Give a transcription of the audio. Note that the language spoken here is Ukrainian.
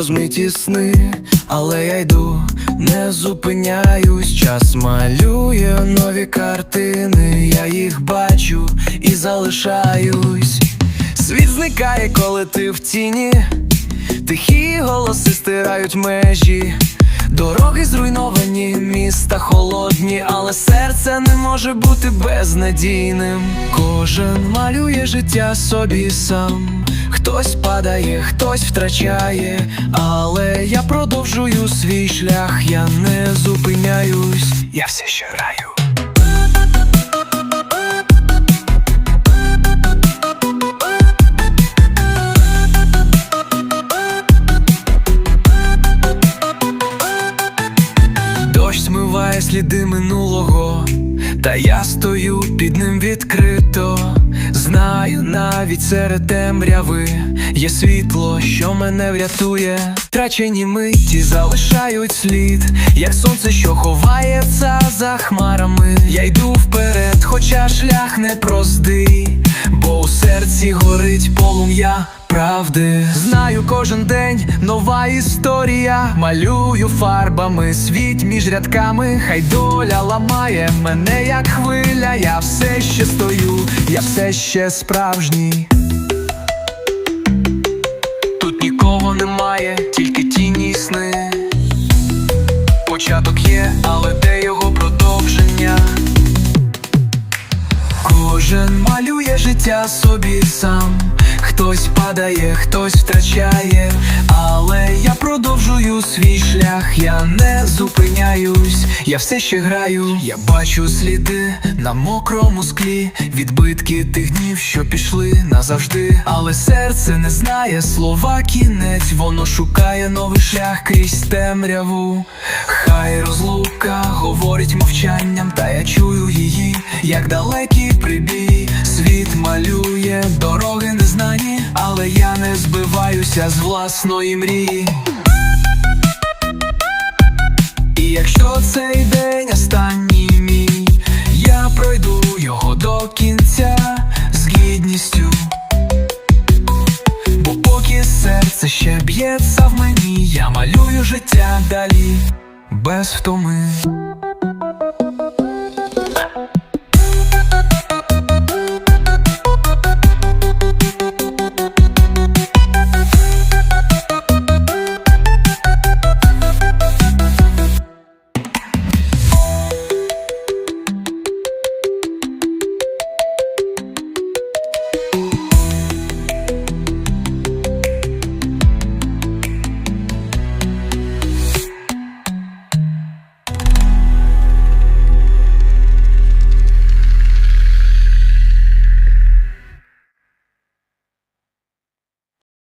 розмиті сни, але я йду, не зупиняюсь, час малює нові картини, я їх бачу і залишаюсь. Світ зникає, коли ти в тіні, тихі голоси стирають межі. Дороги зруйновані, міста холодні, але серце не може бути безнадійним. Кожен малює життя собі сам. Хтось падає, хтось втрачає, але я продовжую свій шлях, я не зупиняюсь, я все ще граю. Дощ змиває сліди минулого, та я стою під ним відкрито. Знаю, навіть серед темряви є світло, що мене врятує. Трачені миті залишають слід, як сонце, що ховається за хмарами. Я йду вперед, хоча шлях непростий, бо у серці горить полум'я правди. Знаю, кожен день нова історія. Малюю фарбами світ між рядками. Хай доля ламає мене, як хвиля. Я все ще стою, я все ще справжній. Тут нікого немає, тільки тіні сни. Початок є, але де його продовження? Кожен малює життя собі сам. Хтось падає, хтось втрачає, але я продовжую свій шлях, я не зупиняюсь, я все ще граю, я бачу сліди на мокрому склі, відбитки тих днів, що пішли назавжди. Але серце не знає слова кінець, воно шукає новий шлях крізь темряву. Хай розлука говорить мовчанням, та я чую її, як далекий прибій. Світ малює дороги незнані, але я не збиваюся з власної мрії. Якщо цей день останній мій, я пройду його до кінця з гідністю. Бо поки серце ще б'ється в мені, я малюю життя далі без втоми.